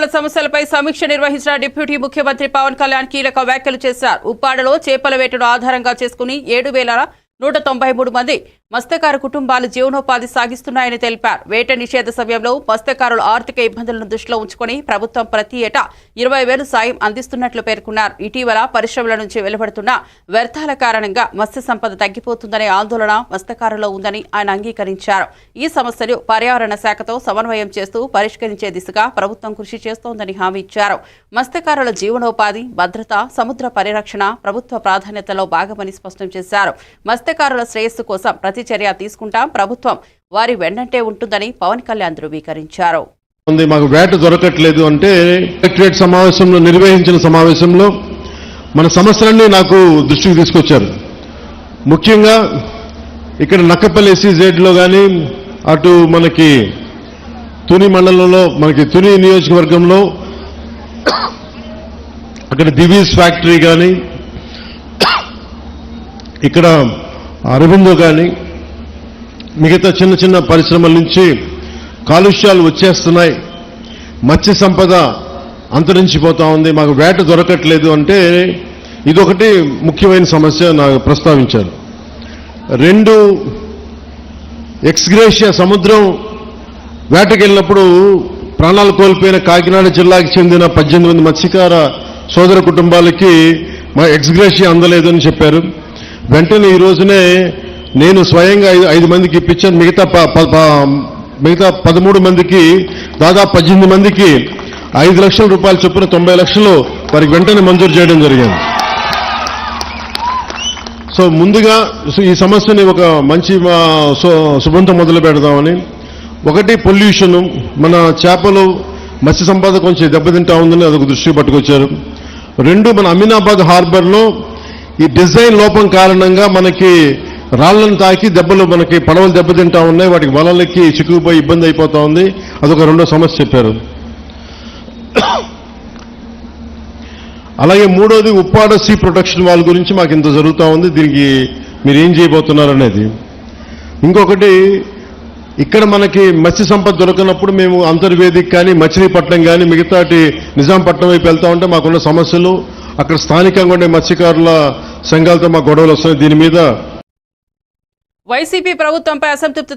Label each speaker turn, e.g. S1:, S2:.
S1: మత్స్యకారుల సమస్యలపై సమీక్ష నిర్వహించిన డిప్యూటీ ముఖ్యమంత్రి పవన్ కళ్యాణ్ కీలక వ్యాఖ్యలు చేశారు. ఉప్పాడలో చేపల వేటను ఆధారంగా చేసుకుని ఏడు వేల నూట తొంభై మూడు మంది మత్స్యకారు కుటుంబాలు జీవనోపాధి సాగిస్తున్నాయని తెలిపారు. వేట నిషేధ సమయంలో మత్స్యకారుల ఆర్థిక ఇబ్బందులను దృష్టిలో ఉంచుకొని ప్రభుత్వం ప్రతి ఏటా ఇరవై వేలు సాయం అందిస్తున్నట్లు పేర్కొన్నారు. ఇటీవల పరిశ్రమల నుంచి వెలువడుతున్న వ్యర్థాల కారణంగా మత్స్య సంపద తగ్గిపోతుందనే ఆందోళన మత్స్యకారులో ఉందని ఆయన అంగీకరించారు. ఈ సమస్యలు పర్యావరణ శాఖతో సమన్వయం చేస్తూ పరిష్కరించే దిశగా ప్రభుత్వం కృషి చేస్తోందని హామీ ఇచ్చారు. మత్స్యకారుల జీవనోపాధి భద్రత సముద్ర పరిరక్షణ ప్రభుత్వ ప్రాధాన్యతలో భాగమని స్పష్టం చేశారు. మత్స్యకారుల శ్రేయస్సు కోసం ప్రతి చర్య తీసుకుంటాం. ప్రభుత్వం వారి వెన్నంటే ఉంటుందని పవన్ కళ్యాణ్ ధృవీకరించారు.
S2: మాకు వేట దొరకట్లేదు అంటే కలెక్టరేట్ సమావేశంలో నిర్వహించిన సమావేశంలో మన సమస్యలన్నీ నాకు దృష్టికి తీసుకొచ్చారు. ముఖ్యంగా ఇక్కడ నక్కపల్లి ఎస్సీజెడ్లో కానీ అటు మనకి తుని మండలంలో మనకి తుని నియోజకవర్గంలో అక్కడ దివీస్ ఫ్యాక్టరీ కానీ ఇక్కడ అరవిందో కానీ మిగతా చిన్న చిన్న పరిశ్రమల నుంచి కాలుష్యాలు వచ్చేస్తున్నాయి. మత్స్య సంపద అంతరించిపోతా ఉంది. మాకు వేట దొరకట్లేదు అంటే ఇదొకటి ముఖ్యమైన సమస్య నాకు ప్రస్తావించారు. రెండు ఎక్స్గ్రేషియా సముద్రం వేటకెళ్ళినప్పుడు ప్రాణాలు కోల్పోయిన కాకినాడ జిల్లాకి చెందిన పద్దెనిమిది మంది మత్స్యకార సోదర కుటుంబాలకి మా ఎక్స్గ్రేషియా అందలేదని చెప్పారు. వెంటనే ఈ రోజునే నేను స్వయంగా ఐదు ఐదు మందికి ఇప్పించాను. మిగతా ప- ప- మిగతా పదమూడు మందికి దాదాపు పద్దెనిమిది మందికి ఐదు లక్షల రూపాయల చొప్పున తొంభై లక్షలు వారికి వెంటనే మంజూరు చేయడం జరిగింది. సో ముందుగా సో ఈ సమస్యని ఒక మంచి సు- శుభంతో మొదలు పెడదామని. ఒకటి పొల్యూషన్. మన చేపలు మత్స్య సంపద కొంచెం దెబ్బతింటా ఉందని అదొక దృష్టి పట్టుకొచ్చారు. రెండు మన అమీనాబాద్ హార్బర్లో ఈ డిజైన్ లోపం కారణంగా మనకి రాళ్ళను తాకి దెబ్బలు మనకి పడవలు దెబ్బతింటా ఉన్నాయి వాటికి వలలకి చిక్కుకుపోయి ఇబ్బంది అయిపోతా ఉంది. అదొక రెండో సమస్య చెప్పారు. అలాగే మూడోది ఉప్పాడ సీ ప్రొటెక్షన్ వాళ్ళ గురించి మాకు ఇంత జరుగుతూ ఉంది. దీనికి మీరు ఏం చేయబోతున్నారు అనేది. ఇంకొకటి ఇక్కడ మనకి మత్స్య సంపద దొరకనప్పుడు మేము అంతర్వేదిక్ కానీ మచిలీపట్నం కానీ మిగతాటి నిజాంపట్నం వైపు వెళ్తా ఉంటే మాకున్న సమస్యలు అక్కడ స్థానికంగా ఉండే మత్స్యకారుల సంఘాలతో మాకు గొడవలు వస్తున్నాయి. దీని మీద
S1: వైసీపీ ప్రభుత్వంపై అసంతృప్తి